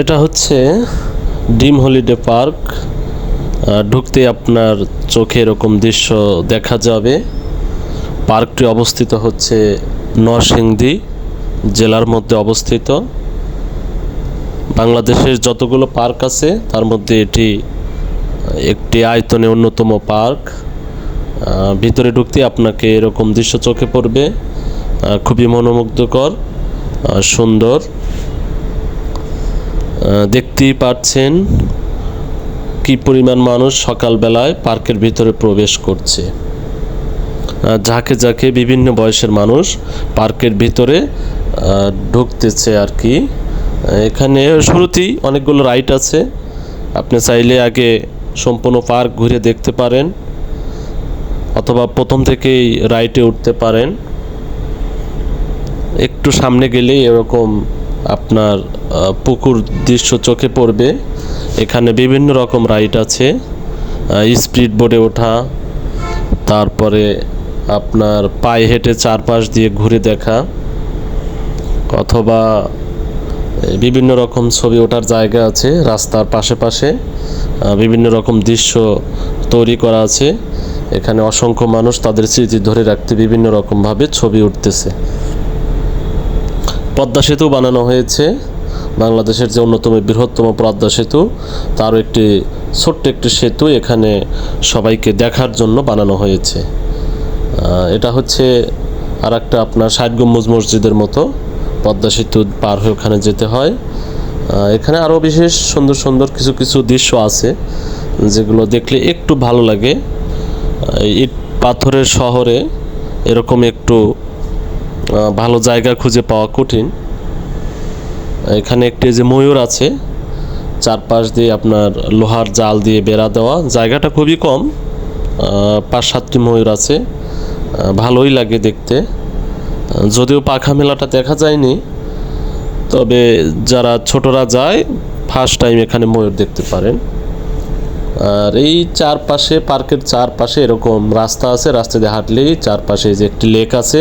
এটা হচ্ছে ডিম হলিডে পার্ক। ঢুকতে আপনার চোখে এরকম দৃশ্য দেখা যাবে। পার্কটি অবস্থিত হচ্ছে নরসিংদী জেলার মধ্যে অবস্থিত। বাংলাদেশের যতগুলো পার্ক আছে, তার মধ্যে এটি একটি আয়তনে অন্যতম পার্ক। ভিতরে ঢুকতে আপনাকে এরকম দৃশ্য চোখে পড়বে। খুবই মনোমুগ্ধকর সুন্দর। দেখতেই পাচ্ছেন কি পরিমাণ মানুষ সকালবেলায় পার্কের ভিতরে প্রবেশ করছে। ঝাঁকে ঝাঁকে বিভিন্ন বয়সের মানুষ পার্কের ভিতরে ঢুকতেছে আর কি। এখানে শুরুতেই অনেকগুলো রাইড আছে। আপনি চাইলে আগে সম্পূর্ণ পার্ক ঘুরে দেখতে পারেন অথবা প্রথম থেকেই রাইটে উঠতে পারেন। একটু সামনে গেলেই এরকম আপনার পুকুর দৃশ্য চোখে পড়বে। এখানে বিভিন্ন রকম রাইড আছে। স্পিড বোর্ডে ওঠা, তারপরে আপনার পায়ে হেঁটে চারপাশ দিয়ে ঘুরে দেখা, অথবা বিভিন্ন রকম ছবি ওঠার জায়গা আছে রাস্তার পাশে পাশে। বিভিন্ন রকম দৃশ্য তৈরি করা আছে। এখানে অসংখ্য মানুষ তাদের স্মৃতি ধরে রাখতে বিভিন্ন রকমভাবে ছবি উঠতেছে। পদ্মা সেতু বানানো হয়েছে। বাংলাদেশের যে অন্যতম বৃহত্তম পদ্মা সেতু, তারও একটি ছোট্ট একটি সেতু এখানে সবাইকে দেখার জন্য বানানো হয়েছে। এটা হচ্ছে আর একটা আপনার ষাট গম্বুজ মসজিদের মতো। পদ্মা সেতু পার হয়ে ওখানে যেতে হয়। এখানে আরও বিশেষ সুন্দর সুন্দর কিছু কিছু দৃশ্য আছে, যেগুলো দেখলে একটু ভালো লাগে। ইট পাথরের শহরে এরকম একটু ভালো জায়গা খুঁজে পাওয়া কঠিন। এখানে একটি যে ময়ূর আছে, চারপাশ দিয়ে আপনার লোহার জাল দিয়ে বেড়া দেওয়া, জায়গাটা খুবই কম পাঁচ সাতটি ময়ূর আছে ভালোই লাগে দেখতে। যদিও পাখা মেলাটা দেখা যায়নি, তবে যারা ছোটরা যায় ফার্স্ট টাইম এখানে ময়ূর দেখতে পারেন। আর এই চারপাশে, পার্কের চারপাশে এরকম রাস্তা আছে। রাস্তা দিয়ে হাঁটলেই চারপাশে যে একটি লেক আছে,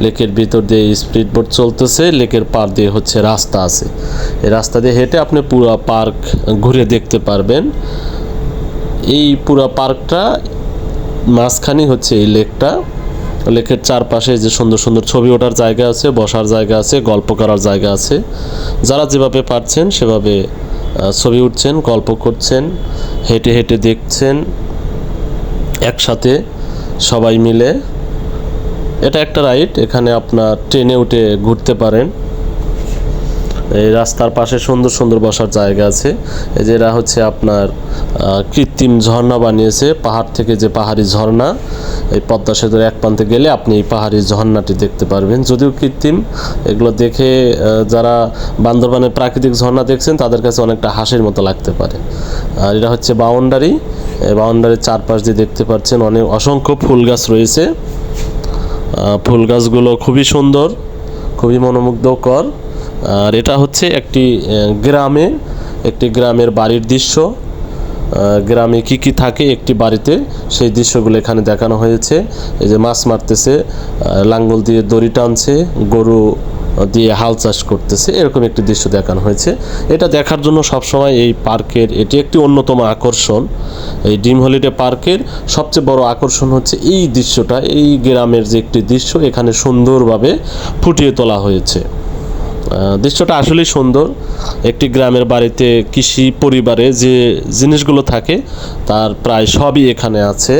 লেকের ভিতর দিয়ে স্পিড বোট চলতেছে, লেকের পার দিয়ে হচ্ছে রাস্তা আছে। এই রাস্তা দিয়ে হেঁটে আপনি পুরো পার্ক ঘুরে দেখতে পারবেন। এই পুরো পার্কটা মাঝখানেই হচ্ছে এই লেকটা। লেকের চারপাশে যে সুন্দর সুন্দর ছবি ওঠার জায়গা আছে, বসার জায়গা আছে, গল্প করার জায়গা আছে। যারা যেভাবে পারছেন সেভাবে ছবি উঠছেন, গল্প করছেন, হেঁটে হেঁটে দেখছেন, একসাথে সবাই মিলে। এটা একটা রাইড, এখানে আপনার ট্রেনে উঠে ঘুরতে পারেন। এই রাস্তার পাশে সুন্দর সুন্দর বসার জায়গা আছে। এই যে এরা হচ্ছে আপনার কৃত্রিম ঝর্ণা বানিয়েছে, পাহাড় থেকে যে পাহাড়ি ঝর্ণা, এই পদ্মা সেতুর এক প্রান্তে গেলে আপনি এই পাহাড়ি ঝর্ণাটি দেখতে পারবেন। যদিও কৃত্রিম, এগুলো দেখে যারা বান্দরবানের প্রাকৃতিক ঝর্ণা দেখছেন, তাদের কাছে অনেকটা হাসির মতো লাগতে পারে। আর এটা হচ্ছে বাউন্ডারি। বাউন্ডারির চারপাশ দিয়ে দেখতে পাচ্ছেন অনেক অসংখ্য ফুল গাছ রয়েছে। ফুল গাছগুলো খুবই সুন্দর, খুবই মনোমুগ্ধকর। আর এটা হচ্ছে একটি গ্রামে, একটি গ্রামের বাড়ির দৃশ্য। গ্রামে কি কি থাকে একটি বাড়িতে, সেই দৃশ্যগুলো এখানে দেখানো হয়েছে। এই যে মাছ মারতেছে লাঙ্গল দিয়ে দড়ি টানছে, গরু দিয়ে হাল চাষ করতেছে, এরকম একটি দৃশ্য দেখানো হয়েছে। এটা দেখার জন্য সবসময় এই পার্কের, এটি একটি অন্যতম আকর্ষণ। এই ডিম হলিডে পার্কের সবচেয়ে বড় আকর্ষণ হচ্ছে এই দৃশ্যটা, এই গ্রামের যে একটি দৃশ্য, এখানে সুন্দরভাবে ফুটিয়ে তোলা হয়েছে। দৃশ্যটা আসলেই সুন্দর। একটি গ্রামের বাড়িতে কৃষি পরিবারে যে জিনিসগুলো থাকে, তার প্রায় সবই এখানে আছে।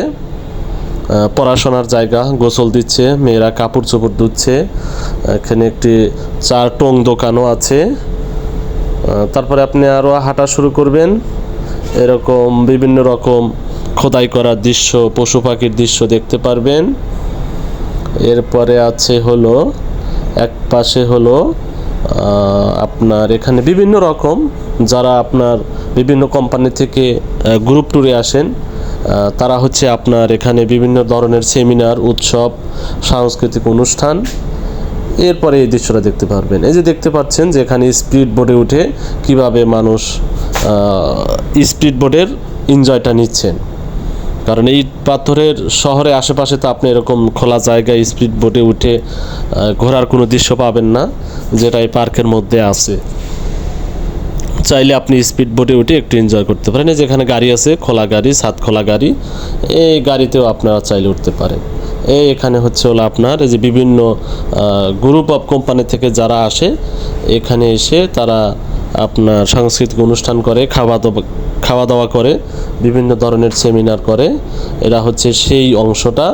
পড়াশোনার জায়গা, গোসল দিচ্ছে, মেয়েরা কাপড় চোপড় ধুচ্ছে, এখানে একটি চার টং দোকানও আছে। তারপরে আপনি আরও হাঁটা শুরু করবেন। এরকম বিভিন্ন রকম খোদাই করার দৃশ্য, পশু পাখির দৃশ্য দেখতে পারবেন। এরপরে আছে হলো, এক পাশে হলো আপনার এখানে বিভিন্ন রকম, যারা আপনার বিভিন্ন কোম্পানি থেকে গ্রুপ ট্যুরে আসেন তারা হচ্ছে আপনার এখানে বিভিন্ন ধরনের সেমিনার উৎসব, সাংস্কৃতিক অনুষ্ঠান, এরপরে এই দৃশ্যটা দেখতে পারবেন। এই যে দেখতে পাচ্ছেন যে এখানে স্পিড বোর্ডে উঠে কীভাবে মানুষ স্পিড বোর্ডের এনজয়টা নিচ্ছেন। কারণ এই পাথরের শহরে আশেপাশে তো আপনি এরকম খোলা জায়গায় স্পিড বোটে উঠে ঘোরার কোনো দৃশ্য পাবেন না, যেটা এই পার্কের মধ্যে আছে। চাইলে আপনি স্পিড বোটে উঠে একটু এনজয় করতে পারেন। যেখানে গাড়ি আছে, খোলা গাড়ি সাত খোলা গাড়ি, এই গাড়িতেও আপনারা চাইলে উঠতে পারেন। এই এখানে হচ্ছে হলো আপনার যে বিভিন্ন গ্রুপ অফ কোম্পানি থেকে যারা আসে, এখানে এসে তারা আপনার সাংস্কৃতিক অনুষ্ঠান করে, খাওয়া দাওয়া খাওয়া দাওয়া করে, বিভিন্ন ধরনের সেমিনার করে। এরা হচ্ছে সেই অংশটা।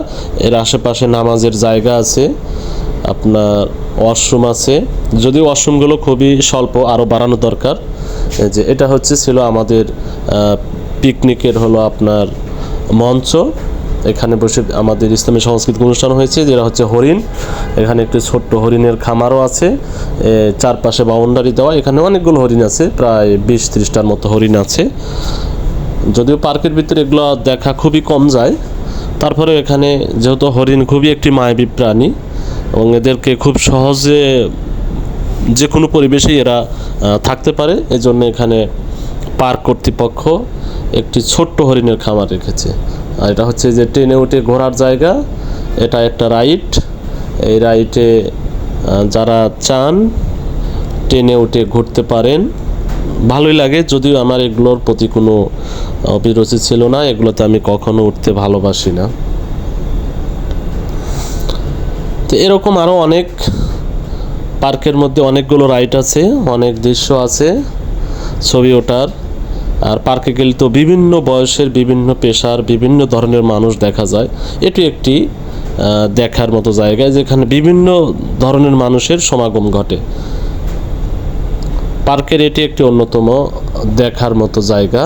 এর আশেপাশে নামাজের জায়গা আছে, আপনার ওয়াশরুম আছে। যদিও ওয়াশরুমগুলো খুবই স্বল্প আরও বাড়ানো দরকার। যে এটা হচ্ছে ছিল আমাদের পিকনিকের হলো আপনার মঞ্চ। এখানে বসে আমাদের ইসলামী সাংস্কৃতিক অনুষ্ঠান হয়েছে, যেটা হচ্ছে হরিণ। এখানে একটি ছোট্ট হরিণের খামারও আছে। চারপাশে বাউন্ডারি দেওয়া। এখানে অনেকগুলো হরিণ আছে, প্রায় বিশ ত্রিশটার মতো হরিণ আছে। যদিও পার্কের ভিতরে এগুলো দেখা খুবই কম যায়। তারপরে এখানে যেহেতু হরিণ খুবই একটি মায়াবী প্রাণী, এবং এদেরকে খুব সহজে যে কোনো পরিবেশেই এরা থাকতে পারে। এজন্য এখানে পার্ক কর্তৃপক্ষ একটি ছোট্ট হরিণের খামার রেখেছে। আর এটা হচ্ছে যে ট্রেনে উঠে ঘোরার জায়গা। এটা একটা রাইড এই রাইডে যারা চান ট্রেনে উঠে ঘুরতে পারেন। ভালোই লাগে, যদিও আমার এগুলোর প্রতি কোনো অভিরুচি ছিল না। এগুলোতে আমি কখনো উঠতে ভালোবাসি না। তো এরকম আরও অনেক পার্কের মধ্যে অনেকগুলো রাইড আছে, অনেক দৃশ্য আছে ছবি ওঠার। আর পার্কে গেলে তো বিভিন্ন বয়সের বিভিন্ন পেশার বিভিন্ন ধরনের মানুষ দেখা যায়। এটি একটি দেখার মতো জায়গা যেখানে বিভিন্ন ধরনের মানুষের সমাগম ঘটে। পার্কের এটি একটি অন্যতম দেখার মতো জায়গা।